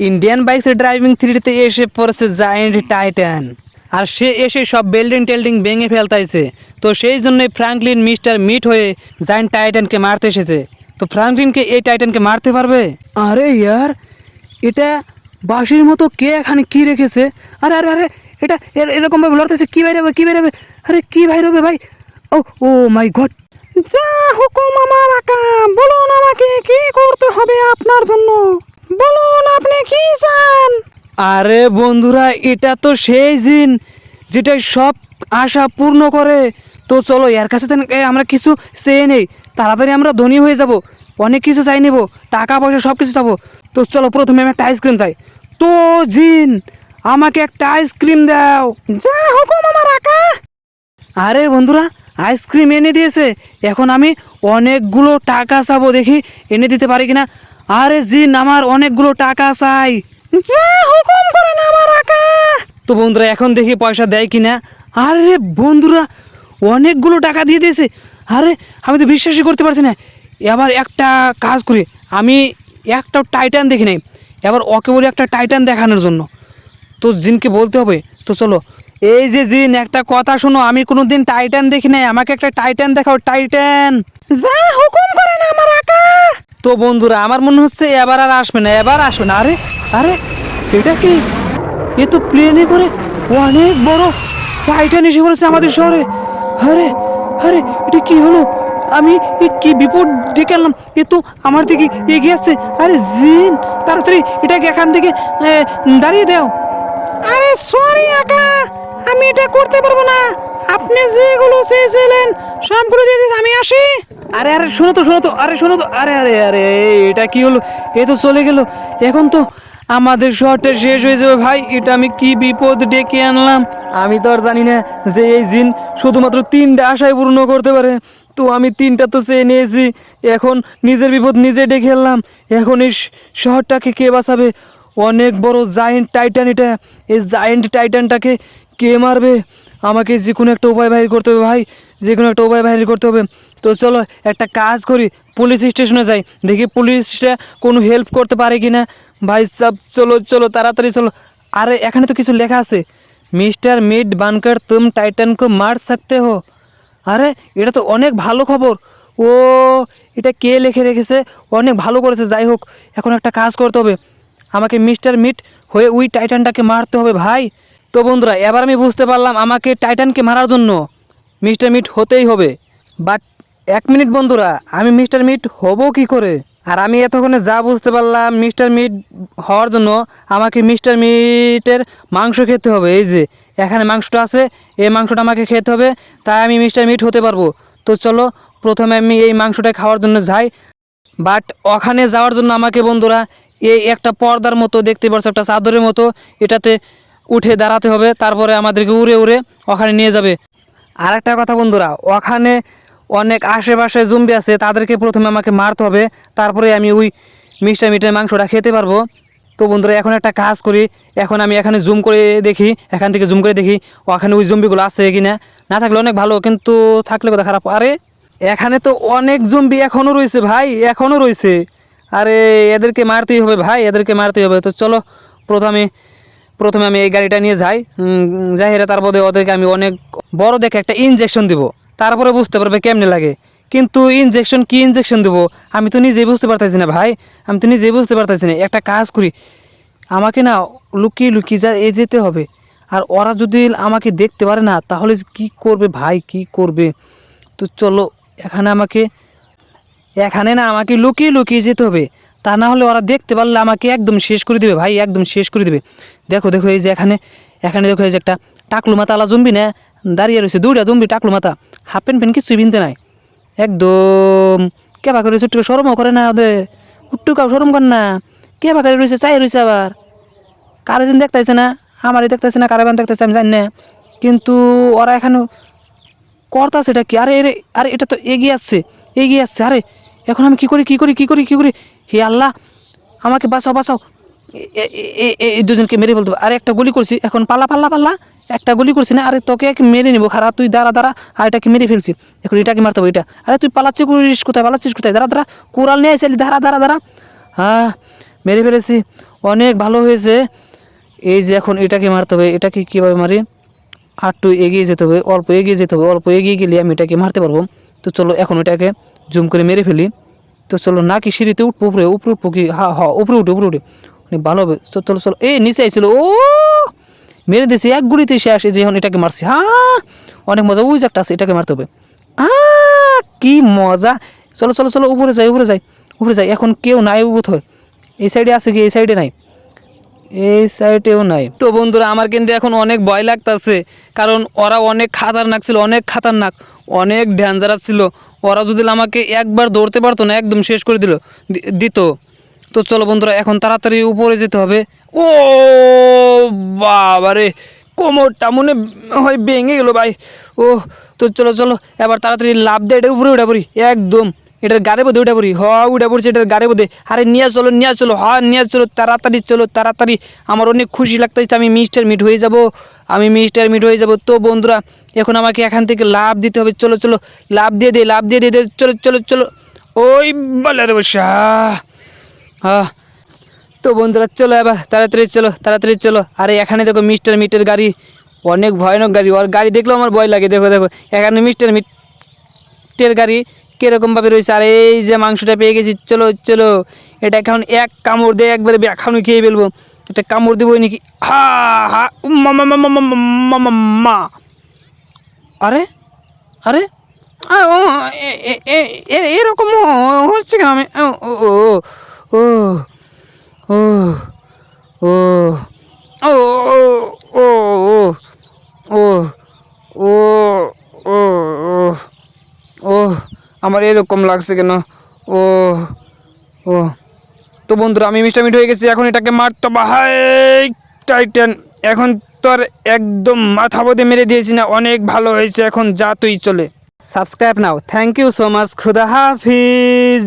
Indian bikes driving থ্রিতে এসে পড়েছে জায়েন্ট টাইটান আর সে এসে সব বেল্ডিং টেল্ডিং ভেঙে ফেলতাইছে। তো সেই জন্যই ফ্রাঙ্কলিন মিস্টার মিট হয়ে জায়েন্ট টাইটানকে মারতে এসেছে। তো ফ্রাঙ্কলিনকে এই টাইটানকে মারতে পারবে? আরে ইয়ার এটা বাঁশির মতো কে এখানে কি রেখেছে? আরে আরে আরে এটা এর- এরকমভাবে লড়তেছে কি বাইরে হবে কি বাইরে হবে আরে কি বাইরে হবে ভাই? ও ও মাই গড যা হুকুম আমার আকা বলুন আমাকে কি করতে হবে আপনার জন্য বলুন আপনি কি চান আরে বন্ধুরা, এটা তো সেই জিন যেটা সব আশা পূর্ণ করে। তো চলো, এর কাছে আমরা কিছু চেয়ে নেই। তাড়াতাড়ি আমরা ধনী হয়ে যাব। অনেক কিছু চাই নেব। টাকা পয়সা সব কিছু চাবো। তো চলো, প্রথমে আমি একটা আইসক্রিম চাই। তো জিন, আমাকে একটা আইসক্রিম দাও। যা হুকুম আমার আকা। আরে বন্ধুরা, আইসক্রিম এনে দিয়েছে। এখন আমি অনেকগুলো টাকা চাবো দেখি, এনে দিতে পারি কিনা? আরে জিন, আমার অনেকগুলো টাকা চাই। যা হুকুম করেন আমার আকা। তো বন্ধুরা এখন দেখি পয়সা দেয় কিনা। আরে বন্ধুরা অনেকগুলো টাকা দিয়ে দিয়েছে। আরে আমি তো বিশ্বাসই করতে পারছি না। এবার একটা কাজ করি। আমি একটা টাইটান দেখি নাই। এবার ওকে বলি একটা টাইটান দেখানোর জন্য। তো জিনকে বলতে হবে। তো চলো এই যে জিন একটা কথা শোনো। আমি কোনোদিন টাইটান দেখি নাই। আমাকে একটা টাইটান দেখাও টাইটান। যা হুকুম করেন আমার আকা। তো বন্ধুরা, আমার মনে হচ্ছে এবার আর আসবে না, এবার আসবে না। আরে আরে, এটা কি? এ তো প্লেনে করে অনেক বড় টাইটান এসে পড়েছে আমাদের শহরে। আরে আরে, এটা কি হলো? আমি কি বিপদ ডেকে আনলাম? এ তো আমার দিকে এগিয়ে আসছে। আরে, জিন, তাড়াতাড়ি এটাকে এখান থেকে দাঁড়িয়ে দাও। আরে, সরি আকা আমি এটা করতে পারব না। আপনি যেগুলো চেয়েছিলেন, সবগুলো দিয়ে আমি আসি। আরে আরে, শোনো তো শোনো তো, আরে, শোনো তো, আরে আরে আরে এটা কি হলো? এ তো চলে গেল। এখন তো আমাদের শহরটা শেষ হয়ে যাবে ভাই, এটা আমি কি বিপদ ডেকে আনলাম? আমি তো আর জানি না যে এই জিন শুধুমাত্র তিনটা আশায় পূর্ণ করতে পারে। তো আমি তিনটা তো চেয়ে নিয়েছি। এখন নিজের বিপদ নিজে ডেকে আনলাম। এখন এই শহরটাকে কে বাঁচাবে? অনেক বড় জায়েন্ট টাইটান এটা। এই জায়েন্ট টাইটানটাকে কে মারবে? আমাকে যে কোনো একটা উপায় বাহির করতে হবে ভাই। যে কোনো একটা উপায় বাহির করতে হবে। তো চলো একটা কাজ করি পুলিশ স্টেশনে যাই। দেখি পুলিশরা কোনো হেল্প করতে পারে কি না ভাই সাহ চলো চলো, তাড়াতাড়ি চলো। আরে, এখানে তো কিছু লেখা আছে। মিস্টার মিড বানকার, তুম টাইটানকে মার সাকতে হো। আরে, এটা তো অনেক ভালো খবর। ও, এটা কে লিখে রেখেছে? অনেক ভালো করেছে, যাই হোক, এখন একটা কাজ করতে হবে। আমাকে মিস্টার মিট হয়ে ওই টাইটানটাকে মারতে হবে, ভাই। তো বন্ধুরা, এবার আমি বুঝতে পারলাম আমাকে টাইটানকে মারার জন্য। মিস্টার মিট হতেই হবে। বাট এক মিনিট বন্ধুরা, আমি মিস্টার মিট হব কি করে? আর আমি এতক্ষণে যা বুঝতে পারলাম মিস্টার মিট হওয়ার জন্য আমাকে মিস্টার মিটের মাংস খেতে হবে। এই যে, এখানে মাংসটা আছে, এই মাংসটা আমাকে খেতে হবে, তাই আমি মিস্টার মিট হতে পারব। তো চলো, প্রথমে আমি এই মাংসটা খাওয়ার জন্য যাই। বাট ওখানে যাওয়ার জন্য আমাকে বন্ধুরা, এই একটা পর্দার মতো, দেখতে পাচ্ছ, একটা চাদরের মতো, এটাতে উঠে দাঁড়াতে হবে। তারপরে আমাদেরকে উড়ে উড়ে ওখানে নিয়ে যাবে। আর একটা কথা বন্ধুরা, ওখানে অনেক আশেপাশে জম্বি আছে, তাদেরকে প্রথমে আমাকে মারতে হবে, তারপরে আমি ওই মিষ্টা মিটের মাংসটা খেতে পারব। তো বন্ধুরা, এখন একটা কাজ করি, এখন আমি এখানে জুম করে দেখি, এখান থেকে জুম করে দেখি ওখানে ওই জম্বিগুলো আছে কি না না থাকলে অনেক ভালো, কিন্তু থাকলে কথা খারাপ। আরে, এখানে তো অনেক জম্বি এখনও রয়েছে ভাই এখনও রয়েছে। আরে, এদেরকে মারতেই হবে ভাই, এদেরকে মারতেই হবে। তো চলো, প্রথমে প্রথমে আমি এই গাড়িটা নিয়ে যাই। উম, যাই হেরে তারপরে ওদেরকে আমি অনেক বড় দেখে একটা ইনজেকশন দিব। তারপরে বুঝতে পারবে কেমনে লাগে। কিন্তু ইনজেকশন কি ইনজেকশন দেবো আমি তো নিজেই বুঝতে পারতেছি না ভাই। আমি তো নিজেই বুঝতে পারতেছি না। একটা কাজ করি আমাকে না লুকিয়ে লুকিয়ে যা এ যেতে হবে। আর ওরা যদি আমাকে দেখতে পারে না তাহলে কি করবে ভাই? কি করবে? তো চলো এখানে আমাকে এখানে না আমাকে লুকিয়ে লুকিয়ে যেতে হবে। তা না হলে ওরা দেখতে পারলে আমাকে একদম শেষ করে দেবে, ভাই, একদম শেষ করে দেবে। দেখো দেখো, এই যে এখানে এখানে দেখো, এই যে একটা টাকলু মাথা আলা জম্বি, না? দাঁড়িয়ে রয়েছে দুইটা জম্বি টাকলু মাথা। হাফ প্যান্ট প্যান্ট কিছুই বিনতে নাই। একদম কেবা করে ছোট্ট সরমও করে না ওদের। উট্টুকাও সরম করে না। কেবা করে রয়েছে, চাই রয়েছে আবার। কারে দিন দেখতেছে না? আমারই দেখতেছে না, কারে বান দেখতেছে আমি জানি না। কিন্তু ওরা এখানে কর্তা সেটা কি? আরে আরে, এটা তো এগিয়ে আসছে এগিয়ে আসছে। আরে, এখন আমি কি করি কি করি কি করি কি করি? হে আল্লাহ, আমাকে বাঁচাও বাঁচাও। এই দুজনকে মেরে বলতে আরে একটা গুলি করছি, এখন পাল্লা পাল্লা পাল্লা একটা গুলি করছি না, আরে তোকে এক মেরে নিবো খারাপ তুই দাঁড়া দাঁড়া। আর এটাকে মেরে ফেলছি। এখন এটাকে মারতে হবে, এটা। আরে তুই পালাচ্ছি করিস কোথায়? পালাচ্ছিস কোথায়? দাঁড়া দাঁড়া। কোরাল নিয়ে আসলি দাঁড়া দাঁড়া দাঁড়া। হ্যাঁ মেরে ফেলেছি। অনেক ভালো হয়েছে। এই যে এখন এটাকে মারতে হবে, এটাকে কীভাবে মারি? একটু এগিয়ে যেতে হবে, অল্প এগিয়ে যেতে হবে, অল্প এগিয়ে গেলে আমি এটাকে মারতে পারব। তো চলো, এখন এটাকে জুম করে মেরে ফেলি। তো চলো না কি সিঁড়িতে উঠবো উপরে উপরে উঠবো কি? হা হ্যাঁ উপরে উঠে উপরে উঠে। অনেক ভালো হবে। তো চলো চলো। এই নিচে আইছিল। ও! মেরে দিয়েছি, এক গুলিতে সে আসে যে এটাকে মারছি। হা! অনেক মজা। ওই একটা আছে, এটাকে মারতে হবে। কি মজা। চলো চলো চলো, উপরে যাই উপরে যাই। উপরে যাই। এখন কেউ নাই বোধ হয়। এই সাইডে আছে কি? এই সাইডে নাই। এই সাইডেও নাই। তো বন্ধুরা, আমার কিন্তু এখন অনেক ভয় লাগতেছে, কারণ ওরা অনেক খাতারনাক ছিল, অনেক খাতারনাক, অনেক ডেঞ্জারাস ছিল। ওরা যদি আমাকে একবার দৌড়তে পারতো না, একদম শেষ করে দিল দিত। তো চলো বন্ধুরা, এখন তাড়াতাড়ি উপরে যেতে হবে। ও বাবারে, কোমরটা মনে হয় ভেঙে গেলো ভাই। ও, তো চলো চলো, এবার তাড়াতাড়ি লাভ দেয় এটার উপরে উঠা পড়ি, একদম। এটার গাড়ি বোধে উঠে পড়ি। হ, উঠে পড়ছে এটার গাড়ি বোধে আরে, নিয়ে চলো নিয়ে চলো, হ, নিয়ে চলো, তাড়াতাড়ি চলো, তাড়াতাড়ি। আমার অনেক খুশি লাগতেছে, আমি মিস্টার মিট হয়ে যাব। আমি মিস্টার মিট হয়ে যাব। তো বন্ধুরা, এখন আমাকে এখান থেকে লাভ দিতে হবে। চলো চলো, লাভ দিয়ে দে, লাভ দিয়ে দিয়ে চলো চলো চলো। ওই বলার বসা। হ্যাঁ তো বন্ধুরা, চলো এবার, তাড়াতাড়ি চলো তাড়াতাড়ি চলো। আরে, এখানে দেখো মিস্টার মিটের গাড়ি। অনেক ভয়ানক গাড়ি। ওর গাড়ি দেখলেও আমার ভয় লাগে। দেখো দেখো, এখানে মিস্টার মিটের গাড়ি। কীরকমভাবে রয়েছে? আর এই যে মাংসটা পেয়ে গেছি, চলো চলো। এটা এখন এক কামড় দিয়ে একবারে এখনও খেয়ে ফেলব। এটা কামড় দেবো নাকি? হা হা মা আরে আরে এরকম হচ্ছে কেন? আমি ও ও। আমার এরকম লাগছে কেন? ও ও। তো বন্ধুরা, আমি মিষ্টামিট হয়ে গেছি, এখন এটাকে মারতে বাহাই টাইটেন, এখন তোর একদম মাথা বোধে মেরে দিয়েছি না, অনেক ভালো হয়েছে, এখন যা তুই চলে। Subscribe now. Thank you so much খুদা হাফিজ।